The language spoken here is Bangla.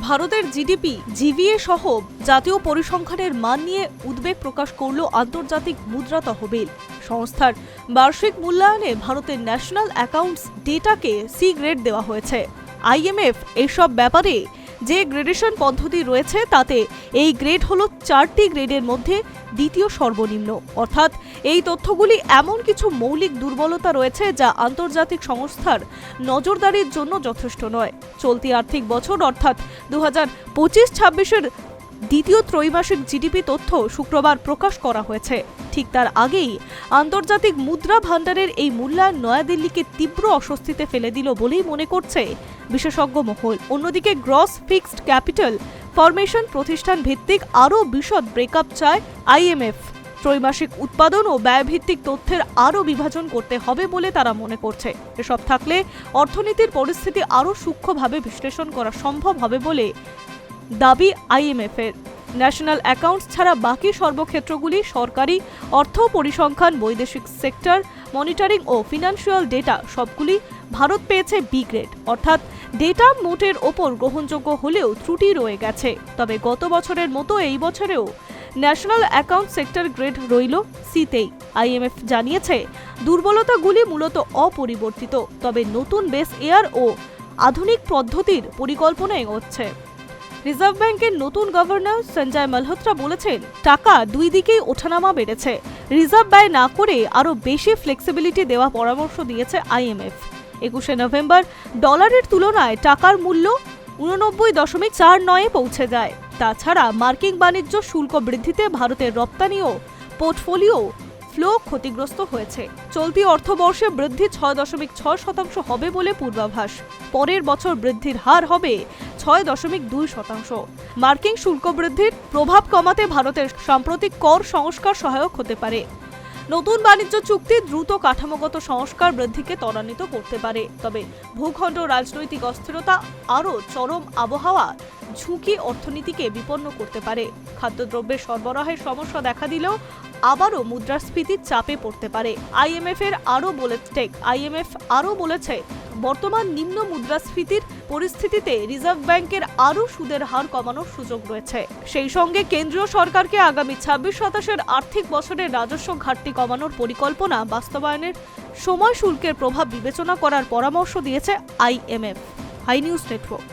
ভারতের জিডিপি জিভিএ সহ জাতীয় পরিসংখ্যানের মান নিয়ে উদ্বেগ প্রকাশ করল আন্তর্জাতিক মুদ্রা তহবিল। সংস্থার বার্ষিক মূল্যায়নে ভারতের ন্যাশনাল অ্যাকাউন্টস ডেটাকে সি গ্রেড দেওয়া হয়েছে। আইএমএফ এসব ব্যাপারে যে গ্রেডেশন পদ্ধতি রয়েছে তাতে এই গ্রেড হল চারটি গ্রেডের মধ্যে দ্বিতীয় সর্বনিম্ন। অর্থাৎ এই তথ্যগুলি এমন কিছু মৌলিক দুর্বলতা রয়েছে যা আন্তর্জাতিক সংস্থার নজরদারির জন্য যথেষ্ট নয়। চলতি আর্থিক বছর অর্থাৎ দু হাজার পঁচিশ ছাব্বিশের দ্বিতীয় ত্রৈমাসিক জিডিপি তথ্য শুক্রবার প্রকাশ করা হয়েছে। ঠিক তার আগেই আন্তর্জাতিক মুদ্রা ভাণ্ডারের এই মূল্যায়ন নয়াদিল্লিকে তীব্র অস্বস্তিতে ফেলে দিল বলেই মনে করছে বিশেষজ্ঞ মহল। অন্যদিকে গ্রস ফিক্সড ক্যাপিটাল ফরমেশন প্রতিষ্ঠান ভিত্তিক আরও বিশদ ব্রেকআপ চায় আইএমএফ। ত্রৈমাসিক উৎপাদন ও ব্যয়ভিত্তিক তথ্যের আরও বিভাজন করতে হবে বলে তারা মনে করছে। এসব থাকলে অর্থনীতির পরিস্থিতি আরও সূক্ষ্মভাবে বিশ্লেষণ করা সম্ভব হবে বলে দাবি আইএমএফের। ন্যাশনাল অ্যাকাউন্টস ছাড়া বাকি সর্বক্ষেত্রগুলি সরকারি অর্থ পরিসংখ্যান, বৈদেশিক সেক্টর, মনিটরিং ও ফিনান্সিয়াল ডেটা সবগুলি ভারত পেয়েছে বি গ্রেড। অর্থাৎ ডেটা মোটের ওপর গ্রহণযোগ্য হলেও ত্রুটি রয়ে গেছে। তবে গত বছরের মতো এই বছরেও ন্যাশনাল অ্যাকাউন্ট সেক্টর গ্রেড রইল সিতেই। আইএমএফ জানিয়েছে, দুর্বলতাগুলি মূলত অপরিবর্তিত, তবে নতুন বেস এয়ার ও আধুনিক পদ্ধতির পরিকল্পনায় এগোচ্ছে রিজার্ভ ব্যাংকের নতুন গভর্নর সঞ্জয় মালহোত্রা বলেছেন, টাকা দুই দিকেই ওঠানামা বেড়েছে। রিজার্ভ ব্যয় না করে আরও বেশি ফ্লেক্সিবিলিটি দেওয়া পরামর্শ দিয়েছে আইএমএফ একুশে নভেম্বর ডলারের তুলনায় টাকার মূল্য উননব্বই দশমিক চার নয়ে পৌঁছে যায়। তাছাড়া মার্কিন বাণিজ্য শুল্ক বৃদ্ধিতে ভারতের রপ্তানি ও পোর্টফোলিও ফ্লো ক্ষতিগ্রস্ত হয়েছে। চলতি অর্থবর্ষে বৃদ্ধি ছয় দশমিক ছয় শতাংশ হবে বলে পূর্বাভাস। পরের বছর বৃদ্ধির হার হবে ছয় দশমিক দুই শতাংশ। মার্কিন শুল্ক বৃদ্ধির প্রভাব কমাতে ভারতের সাম্প্রতিক কর সংস্কার সহায়ক হতে পারে। নতুন বাণিজ্য চুক্তি দ্রুত কাঠামোগত সংস্কার বৃদ্ধিকে ত্বরান্বিত করতে পারে। তবে ভূখণ্ড রাজনৈতিক অস্থিরতা, আরও চরম আবহাওয়া, ঝুঁকি অর্থনীতিকে বিপন্ন করতে পারে। খাদ্যদ্রব্যের সরবরাহের সমস্যা দেখা দিলেও আবারও মুদ্রাস্ফীতির চাপে পড়তে পারে। আইএমএফ এর আরও বলে আইএমএফ আরও বলেছে বর্তমান নিম্ন মুদ্রাস্ফীতির পরিস্থিতিতে রিজার্ভ ব্যাংকের আরও সুদের হার কমানোর সুযোগ রয়েছে। সেই সঙ্গে কেন্দ্রীয় সরকারকে আগামী ছাব্বিশ শতাংশের আর্থিক বছরের রাজস্ব ঘাটতি কমানোর পরিকল্পনা বাস্তবায়নের সময় শুল্কের প্রভাব বিবেচনা করার পরামর্শ দিয়েছে আইএমএফ। High news network.